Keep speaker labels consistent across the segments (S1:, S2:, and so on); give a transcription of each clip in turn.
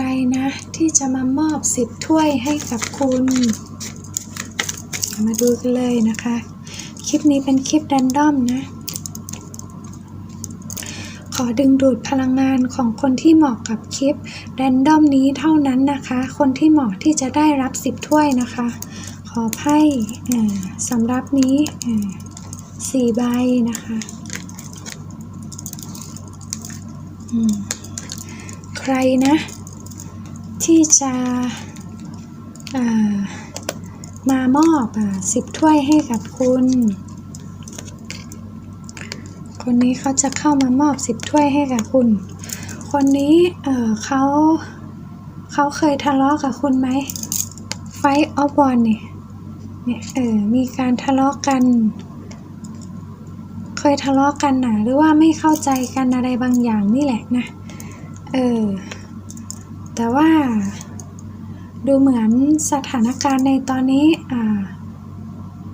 S1: รนะ ที่จะมามอบสิบถ้วยให้กับคุณ มาดูกันเลยนะคะ คลิปนี้เป็นคลิปแรนดอมนะ ขอดึงดูดพลังงานของคนที่เหมาะกับคลิปแรนดอมนี้เท่านั้นนะคะ คนที่เหมาะที่จะได้รับสิบถ้วยนะคะ ขอไพ่สำหรับนี้สี่ใบนะคะใครนะ ที่จะามามอบอสิบถ้วยให้กับคุณ คนนี้เขาจะเข้ามามอบสิบถ้วยให้กับคุณ คนนี้เเขาเขาเคยทะเลาะกับคุณไหมไฟออฟวอนเนี่ยเนี่ยเออมีการทะเลาะกัน เคยทะเลาะกันนะหรือว่าไม่เข้าใจกันอะไรบางอย่างนี่แหละนะ เออ แต่ว่าดูเหมือนสถานการณ์ในตอนนี้อ่า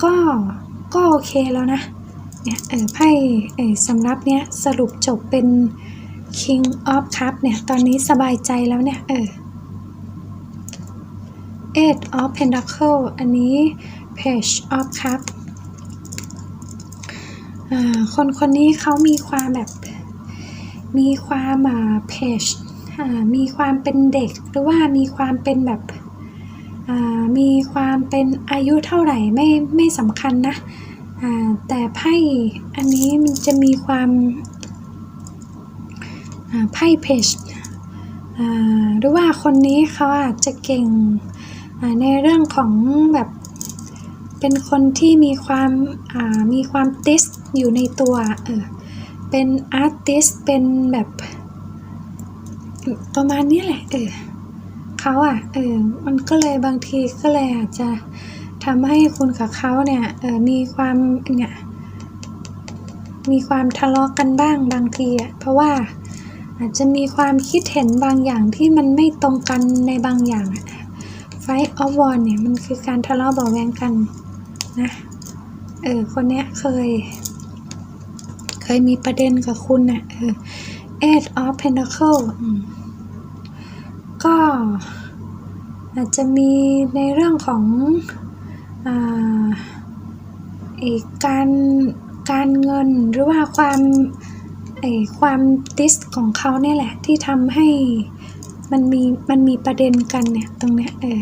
S1: ก็ก็โอเคแล้วนะเนี่ยเออไพ่เออสำรับเนี้ยสรุปจบเป็น King of Cup เนี่ยตอนนี้สบายใจแล้วเนี่ยเออ Eight of Pentacle อันนี้ Page of Cup อ่าคนคนนี้เขามีความแบบมีความอ่า Page มีความเป็นเด็กหรือว่ามีความเป็นแบบมีความเป็นอายุเท่าไหร่ไม่ไม่สำคัญนะแต่ไพ่อันนี้มันจะมีความไพ่เพจหรือว่าคนนี้เขาอาจจะเก่งในเรื่องของแบบเป็นคนที่มีความมีความติสอยู่ในตัวเออเป็นอาร์ติสเป็นแบบ ประมาณนี้แหละเออเขาอะเออมันก็เลยบางทีก็เลยอาจจะทำให้คุณกับเขาเนี่ยเออมีความเนี่ยมีความทะเลาะกันบ้างบางทีอะเพราะว่าอาจจะมีความคิดเห็นบางอย่างที่มันไม่ตรงกันในบางอย่างไฟออฟวอนเนี่ยมันคือการทะเลาะเบาแวงกันนะเออคนเนี้ยเคย เคยมีประเด็นกับคุณน่ะเออ Eight of Pentacle อืม ก็อาจจะมีในเรื่องของอาอีกการการเงินหรือว่าความไอความติสของเขาเนี่ยแหละที่ทำให้มันมีมันมีประเด็นกันเนี่ยตรงเนี้ยเออ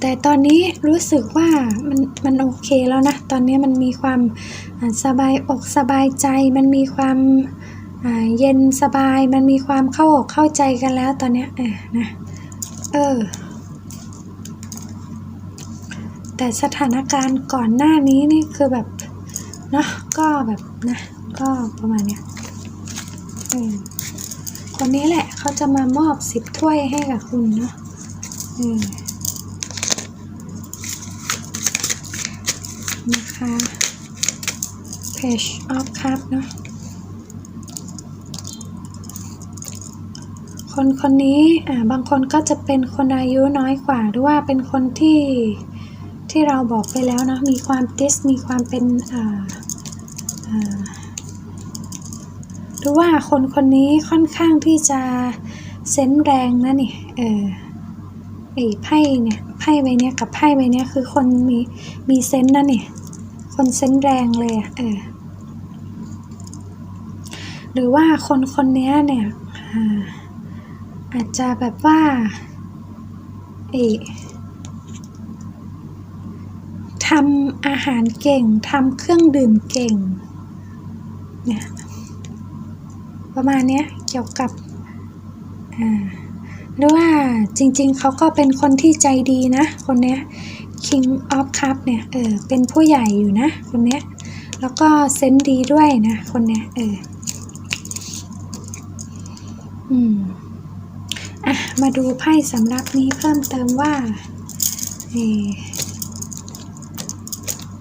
S1: แต่ตอนนี้รู้สึกว่ามันมันโอเคแล้วนะ ตอนนี้มันมีความสบายอกสบายใจ มันมีความอ เย็นสบายมันมีความเข้าอกเข้าใจกันแล้วตอนเนี้ยเออนะเออ แต่สถานการณ์ก่อนหน้านี้นี่คือแบบเนาะก็แบบนะ ก็ประมาณเนี้ยเออคนนี้แหละเขาจะมามอบสิบถ้วยให้กับคุณเนาะเออนะคะ page of cup เนาะ คนคนนี้อ่าบางคนก็จะเป็นคนอายุน้อยกว่า หรือว่าเป็นคนที่ที่เราบอกไปแล้วนะมีความติสมีความเป็นอ่าอ่าหรือว่าคนคนนี้ค่อนข้างที่จะเซนส์แรงนะนี่เออไอ้ไพ่เนี่ยไพ่ใบเนี้ยกับไพ่ใบเนี้ยคือคนมีมีเซนส์นะนี่คนเซนส์แรงเลยอะเออหรือว่าคนคนเนี้ยเนี่ยอ่า อาจจะแบบว่าเออทำอาหารเก่งทำเครื่องดื่มเก่งเนี่ยประมาณเนี้ยเกี่ยวกับอ่าหรือว่าจริงๆเขาก็เป็นคนที่ใจดีนะ คนเนี้ย King of Cup เนี่ยเออเป็นผู้ใหญ่อยู่นะ คนเนี้ย แล้วก็เซนส์ดีด้วยนะ คนเนี้ยเอออืม มาดูไพ่สำรับนี้เพิ่มเติมว่า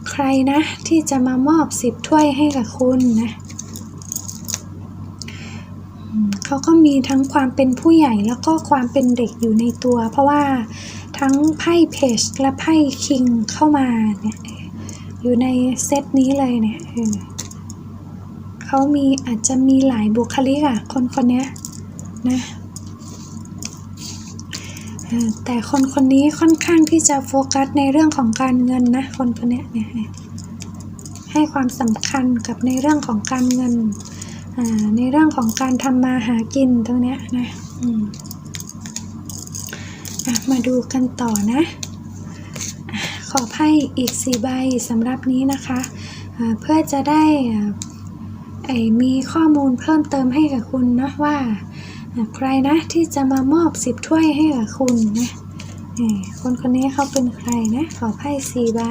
S1: ใครนะที่จะมามอบสิบถ้วยให้กับคุณนะเขาก็มีทั้งความเป็นผู้ใหญ่แล้วก็ความเป็นเด็กอยู่ในตัว เพราะว่าทั้งไพ่เพจและไพ่คิงเข้ามาเนี่ยอยู่ในเซตนี้เลยเนี่ยเขามีอาจจะมีหลายบุคลิกอะคนคนเนี้ยนะ แต่คนคนนี้ค่อนข้างที่จะโฟกัสในเรื่องของการเงินนะ คนคนเนี้ยเนี่ยให้ความสำคัญกับในเรื่องของการเงิน ในเรื่องของการทำมาหากินตรงเนี้ยนะมมาดูกันต่อนะ ขอไพ่อีกสี่ใบสำหรับนี้นะคะ เพื่อจะได้มีข้อมูลเพิ่มเติมให้กับคุณนะว่า ใครนะที่จะมามอบสิบถ้วยให้กับคุณนะคนคนนี้เขาเป็นใครนะ ขอไพ่สี่ใบ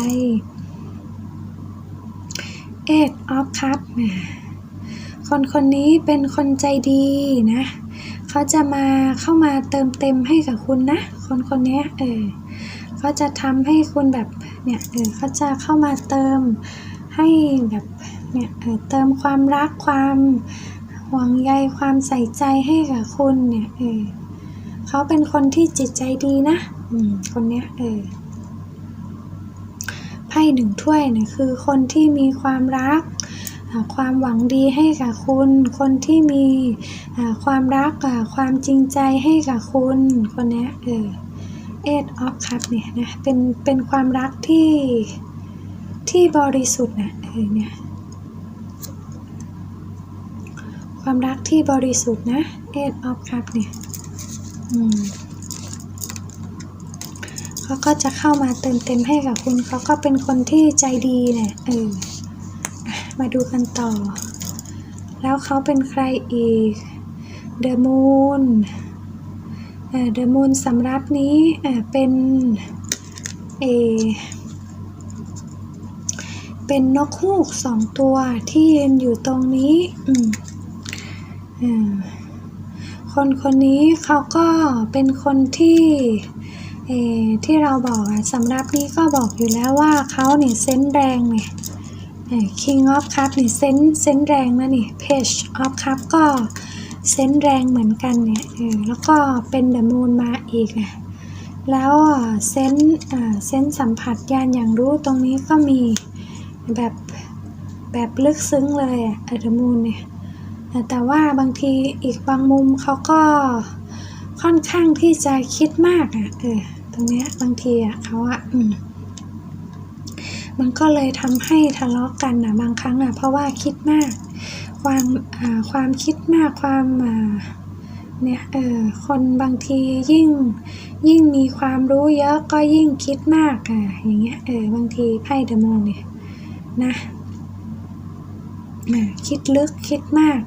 S1: Eight of Cup นะคนคนนี้เป็นคนใจดีนะ เขาจะมาเข้ามาเติมเต็มให้กับคุณนะ คนคนนี้เออเขาจะทำให้คุณแบบเนี่ยเออเขาจะเข้ามาเติมให้แบบเนี่ยเออเติมความรักความ ห่วงใยความใส่ใจให้กับคุณเนี่ยเออเขาเป็นคนที่จิตใจดีนะอืมคนเนี้ยเออไพ่หนึ่งถ้วยเนี่ยคือคนที่มีความรัก ความหวังดีให้กับคุณ คนที่มีความรักความจริงใจให้กับคุณคนเนี้ยเออ Eight of Cup เนี่ยนะเป็นเป็นความรักที่ที่บริสุทธิ์นะเออเนี่ย ความรักที่บริสุทธิ์นะ Eight of Cup เนี่ยเขาก็จะเข้ามาเติมเต็มให้กับคุณ เขาก็เป็นคนที่ใจดีเนี่ยเออมาดูกันต่อ แล้วเขาเป็นใครอีก The Moon เดอะมูนสำรับนี้เป็นเอเป็นนกฮูกสองตัวที่ยืนอยู่ตรงนี้ อืม คนคนนี้เขาก็เป็นคนที่เอที่เราบอกอะสำรับนี้ก็บอกอยู่แล้วว่าเขาเนี่ยเซนแรงเนี่ยเอ่อ King of Cup นี่เซนเซนแรงนะนี่ Page of Cup ก็เซนแรงเหมือนกันเนี่ยแล้วก็เป็นเดอะมูนมาอีกอะแล้วเซนเซนสัมผัสญาณอย่างรู้ตรงนี้ก็มีแบบแบบลึกซึ้งเลยอะเดอะมูนเนี่ย แต่ว่าบางทีอีกบางมุมเขาก็ค่อนข้างที่จะคิดมากอะเออตรงเนี้ยบางทีอะเขาอะอืมมันก็เลยทำให้ทะเลาะกันอะบางครั้งอะเพราะว่าคิดมาก ความอ่าความคิดมากความอ่าเนี่ยเออคนบางทียิ่งยิ่งมีความรู้เยอะก็ยิ่งคิดมากอะอย่างเงี้ยเออบางทีไพ่เดอะมูนเนี่ยนะคิดลึกคิดมาก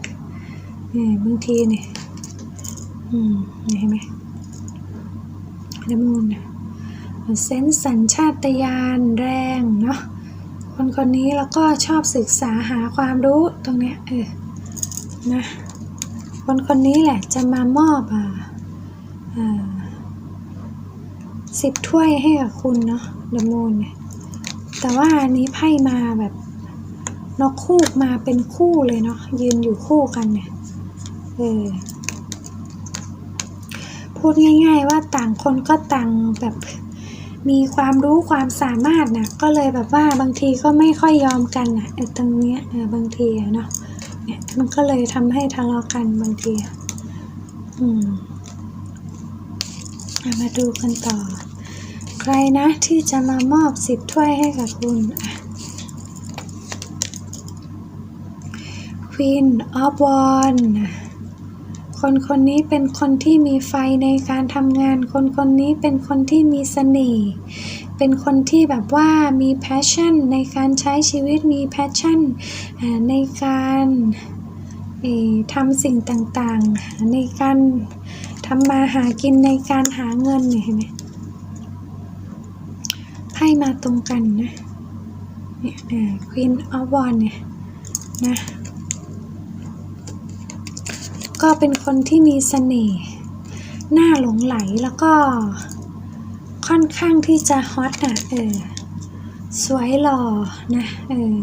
S1: เออบางทีเนี่ยอืมเห็นไหมเดอะมูนเนี่ยเซนส์สัญชาตญาณแรงเนาะคนคนนี้แล้วก็ชอบศึกษาหาความรู้ตรงเนี้ยเออนะคนคนนี้แหละจะมามอบอ่าสิบถ้วยให้กับคุณเนาะดอะมูนเนี่ยแต่ว่าอันนี้ไพ่มาแบบนกคู่มาเป็นคู่เลยเนาะยืนอยู่คู่กันเนี่ย เออพูดง่าย ๆ ว่าต่างคนก็ต่างแบบมีความรู้ความสามารถนะก็เลยแบบว่าบางทีก็ไม่ค่อยยอมกันนะไอ้ตรงเนี้ยเออบางทีเนาะเนี่ยมันก็เลยทำให้ทะเลาะกันบางทีอืมมาดูกันต่อ ใครนะที่จะมามอบสิบถ้วยให้กับคุณอะ Queen of Wands คนคนนี้เป็นคนที่มีไฟในการทำงาน คนคนนี้เป็นคนที่มีเสน่ห์เป็นคนที่แบบว่ามี passion ในการใช้ชีวิตมี passion อ่าในการทำสิ่งต่างๆ ในการทำมาหากินในการหาเงินเนี่ยเห็นไหมไพ่มาตรงกันนะเนี่ย Queen of Wands เนี่ยนะ ก็เป็นคนที่มีเสน่ห์น่าหลงไหลแล้วก็ค่อนข้างที่จะฮอตอะเออสวยหล่อนะเออ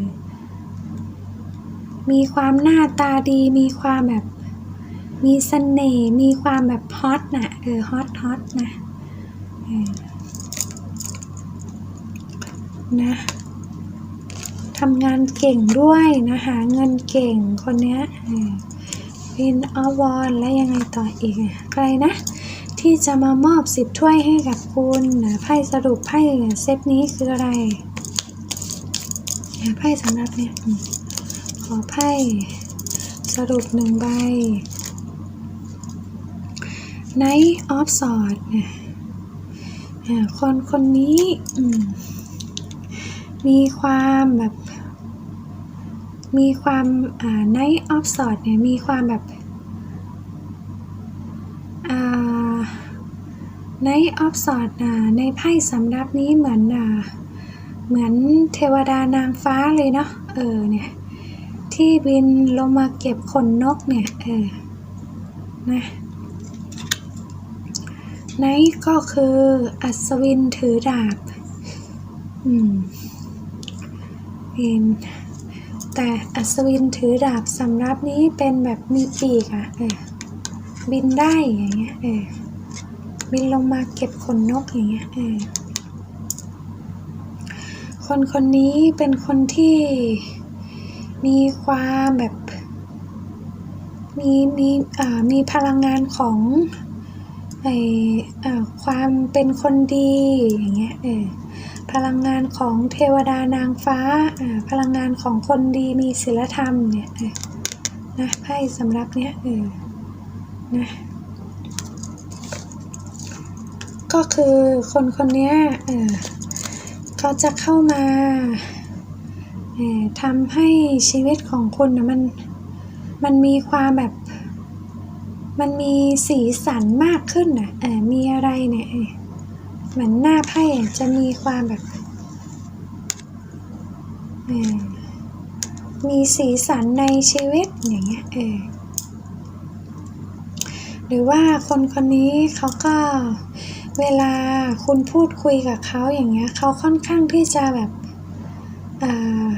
S1: มีความหน้าตาดีมีความแบบมีเสน่ห์มีความแบบฮอตนะเออฮอตฮอตนะเออนะทำงานเก่งด้วยนะหาเงินเก่งคนเนี้ย ลินอวอนและยังไงต่ออีกอะใครนะ ที่จะมามอบสิบถ้วยให้กับคุณนะไพ่สรุปไพ่เซตนี้คืออะไรเนี่ยไพ่สำหรับเนี่ยขอไพ่สรุปหนึ่งใบ Knight of Swords เนี่ยคนคนนี้มีความแบบ มีความอ่า Knight of Swords เนี่ยมีความแบบอ่า Knight of Swords อ่าในไพ่สำรับนี้เหมือนอเหมือนเทวดานางฟ้าเลยเนาะเออเนี่ยที่บินลงมาเก็บขนนกเนี่ยเออนะไนท์ก็คืออัศวินถือดาบ อืมเป็น แต่อัศวินถือดาบสำรับนี้เป็นแบบมีปีกอะบินได้อย่างเงี้ยเออบินลงมาเก็บขนนกอย่างเงี้ยเออคนคนนี้เป็นคนที่มีความแบบมีมีอ่ามีพลังงานของไออ่าความเป็นคนดีอย่างเงี้ยเออ พลังงานของเทวดานางฟ้าอ่าพลังงานของคนดีมีศีลธรรมเนี่ยนะไพ่สำหรับเนี้ยเออนะก็คือคนคนเนี้ยเออเขาจะเข้ามาเอ่อทำให้ชีวิตของคุณนะมันมันมีความแบบ มันมีสีสันมากขึ้นน่ะเออมีอะไรเนี่ย เหมือนหน้าไพ่จะมีความแบบมีสีสันในชีวิตอย่างเงี้ยเออหรือว่าคนคนนี้เขาก็เวลาคุณพูดคุยกับเขาอย่างเงี้ยเขาค่อนข้างที่จะแบบอ่า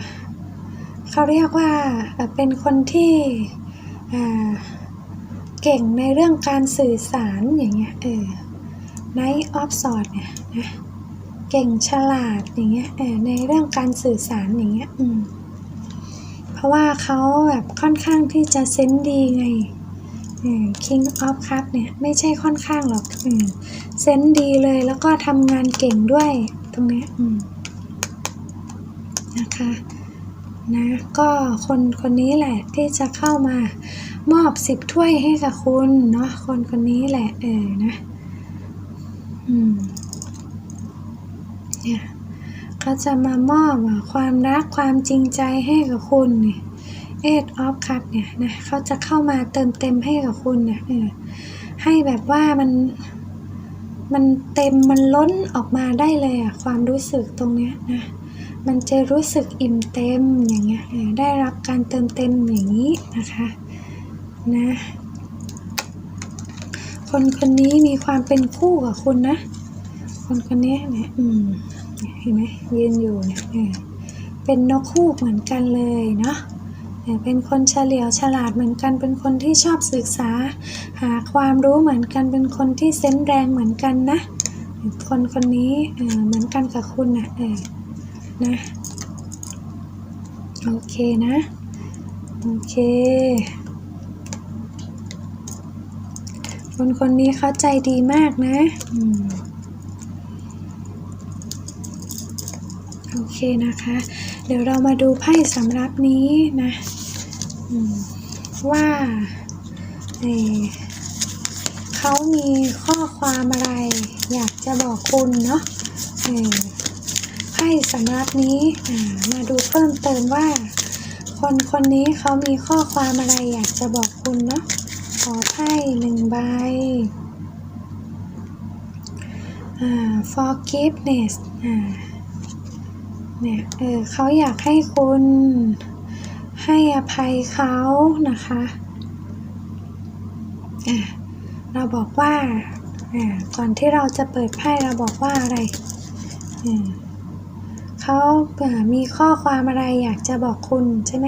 S1: เขาเรียกว่าเอ่อเป็นคนที่อ่าเก่งในเรื่องการสื่อสารอย่างเงี้ยเออ Night of Sword เนี่ยนะเก่งฉลาดอย่างเงี้ยเออในเรื่องการสื่อสารอย่างเงี้ยอืมเพราะว่าเขาแบบค่อนข้างที่จะเซนดีไงเออ King of Cup เนี่ย ไม่ใช่ค่อนข้างหรอกเซนดีเลยแล้วก็ทำงานเก่งด้วยตรงเนี้ยนะคะนะก็คนคนนี้แหละที่จะเข้ามามอบสิบถ้วยให้กับคุณเนาะคนคนนี้แหละเออนะ เนี่ยเขาจะมามอบความรักความจริงใจให้กับคุณเนี่ยเอ็ดออฟคัพเนี่ยนะเขาจะเข้ามาเติมเต็มให้กับคุณเนี่ยให้แบบว่ามันมันเต็มมันล้นออกมาได้เลยอะความรู้สึกตรงเนี้ยนะมันจะรู้สึกอิ่มเต็มอย่างเงี้ยได้รับการเติมเต็มอย่างนี้นะคะนะ คนคนนี้มีความเป็นคู่กับคุณนะ คนคนนี้เนี่ยอืมเห็นไหมยืนอยู่เนี่ยเป็นนกคู่เหมือนกันเลยเนาะเป็นคนเฉลียวฉลาดเหมือนกันเป็นคนที่ชอบศึกษา หาความรู้เหมือนกันเป็นคนที่เซนแรงเหมือนกันนะ คนคนนี้เออเหมือนกันกับคุณนะเออนะโอเคนะ โอเค คนคนนี้เขาใจดีมากนะอโอเคนะคะ เดี๋ยวเรามาดูไพ่สำรับนี้นะว่าเเขามีข้อความอะไรอยากจะบอกคุณเนาะไพ่สำรับนี้มาดูเพิ่มเติมว่า คนคนนี้เขามีข้อความอะไรอยากจะบอกคุณเนาะ ขอไพ่หนึ่งใบอ่า forgiveness เนี่ยเออเขาอยากให้คุณให้อภัยเขานะคะะเราบอกว่าก่อนที่เราจะเปิดไพ่เราบอกว่าอะไรเขามีข้อความอะไรอยากจะบอกคุณใช่ไหม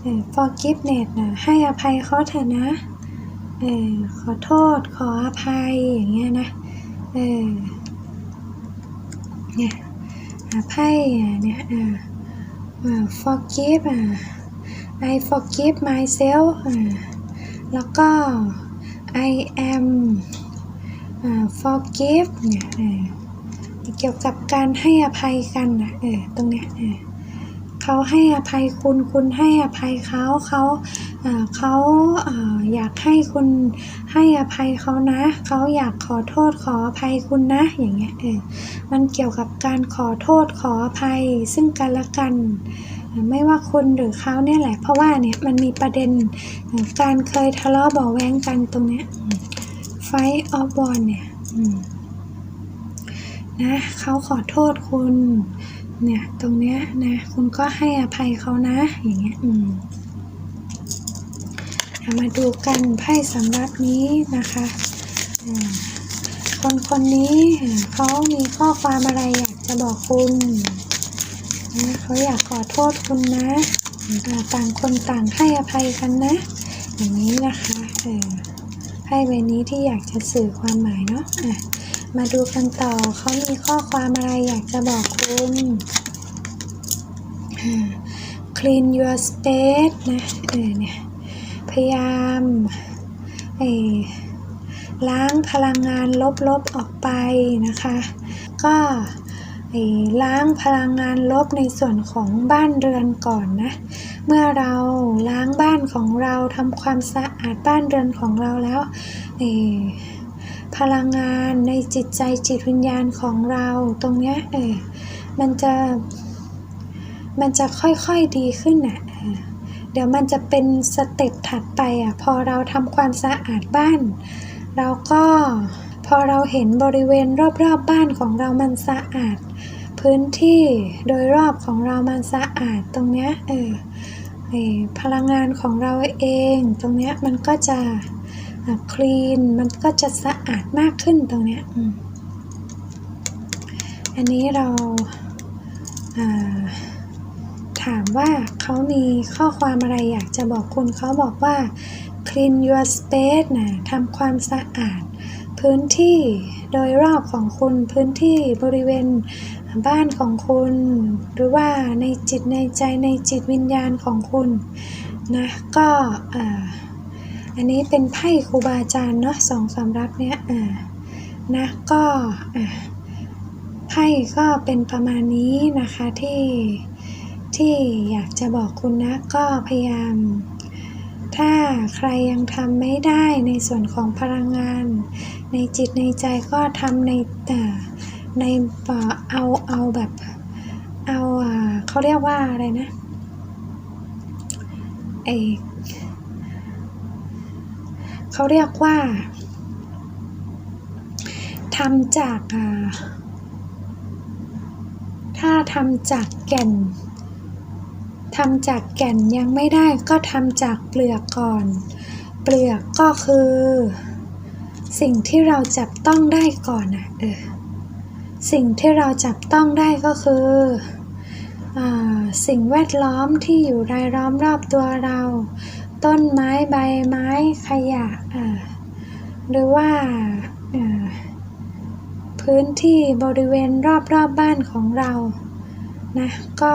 S1: เออ forgiveness นะให้อภัยเขาเถอะนะ เออขอโทษขออภัยอย่างเงี้ยนะเออเนี่ยอ่าไพ่อะเนี่ยอ่าอ่า forgive อ่า I forgive myself อ่าแล้วก็ I am อ่า forgive เนี่ยเออเกี่ยวกับการให้อภัยกันนะเออตรงเนี้ยเออ เขาให้อภัยคุณ คุณให้อภัยเขาเขาเขาอยากให้คุณให้อภัยเขานะ เขาอยากขอโทษขออภัยคุณนะ อย่างเงี้ยเออมันเกี่ยวกับการขอโทษขออภัย ซึ่งกันและกันไม่ว่าคุณหรือเขาเนี่ยแหละ เพราะว่าเนี่ยมันมีประเด็นการเคยทะเลาะเบาแว้งกันตรงเนี้ยไฟออฟบอลเนี่ยนะเขาขอโทษคุณ เนี่ยตรงเนี้ยนะคุณก็ให้อภัยเขานะ อย่างเงี้ยอืมเอามาดูกันไพ่สำรับนี้นะคะคนคนนี้เขามีข้อความอะไรอยากจะบอกคุณนะเขาอยากขอโทษคุณนะ ต่างคนต่างให้อภัยกันนะ อย่างนี้นะคะเออไพ่ใบนี้ที่อยากจะสื่อความหมายเนาะอะ มาดูกันต่อเขามีข้อความอะไรอยากจะบอกคุณ clean your space นะเออเนี่ยพยายามเอล้างพลังงานลบๆออกไปนะคะ ก็เอ่อล้างพลังงานลบในส่วนของบ้านเรือนก่อนนะ เมื่อเราล้างบ้านของเราทำความสะอาดบ้านเรือนของเราแล้วเอ่อ พลังงานในจิตใจจิตวิญญาณของเราตรงเนี้ยเออมันจะ มันจะค่อยๆดีขึ้นน่ะเดี๋ยวมันจะเป็นสเต็ปถัดไปอะพอเราทำความสะอาดบ้าน เราก็พอเราเห็นบริเวณรอบๆบบ้านของเรามันสะอาด พื้นที่โดยรอบของเรามันสะอาดตรงเนี้ยเออพลังงานของเราเอง ตรงเนี้ยมันก็จะ คลีนมันก็จะสะอาดมากขึ้นตรงเนี้ยอันนี้เราาถามว่าเขามีข้อความอะไรอยากจะบอกคุณเขาบอกว่า clean your space นะทำความสะอาด พื้นที่โดยรอบของคุณพื้นที่บริเวณบ้านของคุณ หรือว่าในจิตในใจในจิตวิญญาณของคุณนะก็อ่า อันนี้เป็นไพ่ครูบาอาจารย์เนาะสองสำรับเนี้ยอ่านะก็อ่าไพ่ก็เป็นประมาณนี้นะคะที่ที่อยากจะบอกคุณนะก็พยายาม ถ้าใครยังทำไม่ได้ในส่วนของพลังงาน ในจิตในใจก็ทำในแต่ในเอ่อเอาเอาแบบเอาอ่าเขาเรียกว่าอะไรนะไอ เขาเรียกว่าทำจากถ้าทำจากแก่นทำจากแก่นยังไม่ได้ก็ทำจากเปลือกก่อน เปลือกก็คือ สิ่งที่เราจับต้องได้ก่อนอะเออสิ่งที่เราจับต้องได้ก็คืออสิ่งแวดล้อมที่อยู่รายล้อมรอบตัวเรา ต้นไม้ใบไม้ขยะหรือว่าพื้นที่บริเวณรอบๆบบ้านของเรานะก็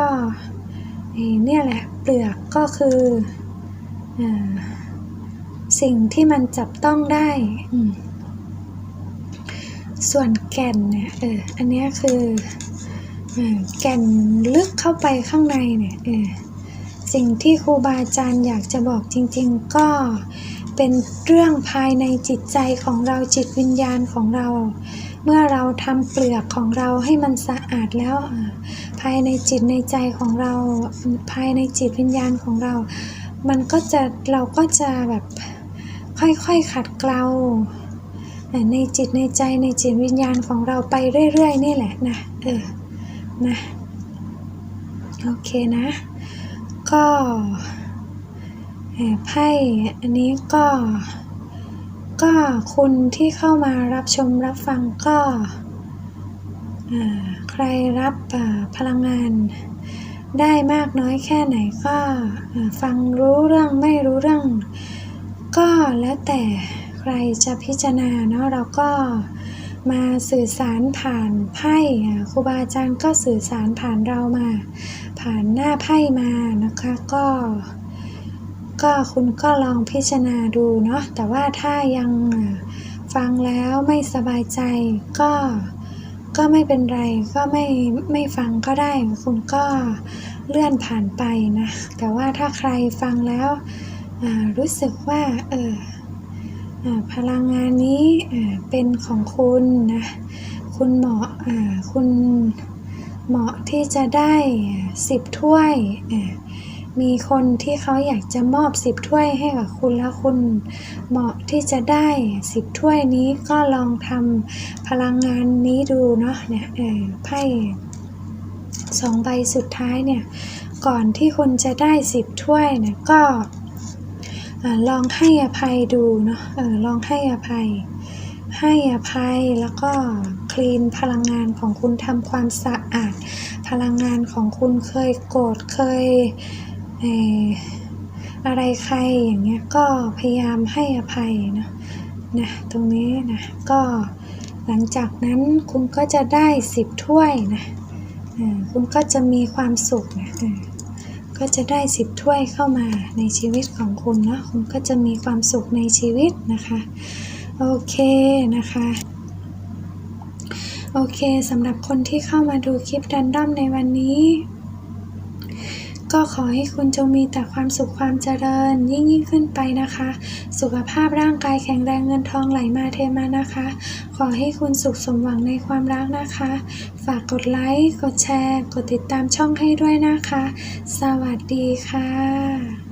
S1: เนี่ยแหละเปลือกก็คืออสิ่งที่มันจับต้องได้ ส่วนแก่นเนี่ยเอออันนี้คือออแก่นลึกเข้าไปข้างในเนี่ยเออ สิ่งที่ครูบาอาจารย์อยากจะบอกจริงๆ ก็เป็นเรื่องภายในจิตใจของเราจิตวิญญาณของเรา เมื่อเราทำเปลือกของเราให้มันสะอาดแล้ว ภายในจิตในใจของเรา ภายในจิตวิญญาณของเรา มันก็จะเราก็จะแบบค่อยๆขัดเกลาในจิตในใจในจิตวิญญาณของเราไปเรื่อยๆ นี่แหละนะเออนะ โอเคนะ ก็เอ่อไพ่อันนี้ก็ ก็คุณที่เข้ามารับชมรับฟังก็ใครรับพลังงานได้มากน้อยแค่ไหนก็ฟังรู้เรื่องไม่รู้เรื่อง ก็แล้วแต่ใครจะพิจารณาเนาะเราก็ มาสื่อสารผ่านไพ่ครูบาอาจารย์ก็สื่อสารผ่านเรามา ผ่านหน้าไพ่มานะคะก็ ก็คุณก็ลองพิจารณาดูเนาะแต่ว่าถ้ายังฟังแล้วไม่สบายใจก็ก็ไม่เป็นไรก็ไม่ไม่ฟังก็ได้ คุณก็เลื่อนผ่านไปนะ แต่ว่าถ้าใครฟังแล้วรู้สึกว่าเอออ่า พลังงานนี้เป็นของคุณนะคุณเหมาะคุณเหมาะที่จะได้สิบถ้วย มีคนที่เขาอยากจะมอบสิบถ้วยให้กับคุณแล้วคุณเหมาะที่จะได้สิบถ้วยนี้ก็ลองทำพลังงานนี้ดูเนาะเนี่ยไพ่สองใบสุดท้ายเนี่ย ก่อนที่คุณจะได้สิบถ้วยเนี่ยก็ ลองให้อภัยดูเนาะออลองให้อภัย ให้อภัยแล้วก็คลีนพลังงานของคุณทำความสะอาด พลังงานของคุณเคยโกรธเคยเอออะไรใครอย่างเงี้ยก็พยายามให้อภัยเนาะนะตรงนี้นะก็หลังจากนั้นคุณก็จะได้สิบถ้วยนะคุณก็จะมีความสุขนะ ก็จะได้สิบถ้วยเข้ามาในชีวิตของคุณนะคุณก็จะมีความสุขในชีวิตนะคะ โอเคนะคะโอเคสำหรับคนที่เข้ามาดูคลิปดันด้อมในวันนี้ ก็ขอให้คุณจงมีแต่ความสุขความเจริญ ยิ่งยิ่งขึ้นไปนะคะ สุขภาพร่างกายแข็งแรงเงินทองไหลมาเทมานะคะ ขอให้คุณสุขสมหวังในความรักนะคะ ฝากกดไลค์ กดแชร์ กดติดตามช่องให้ด้วยนะคะ สวัสดีค่ะ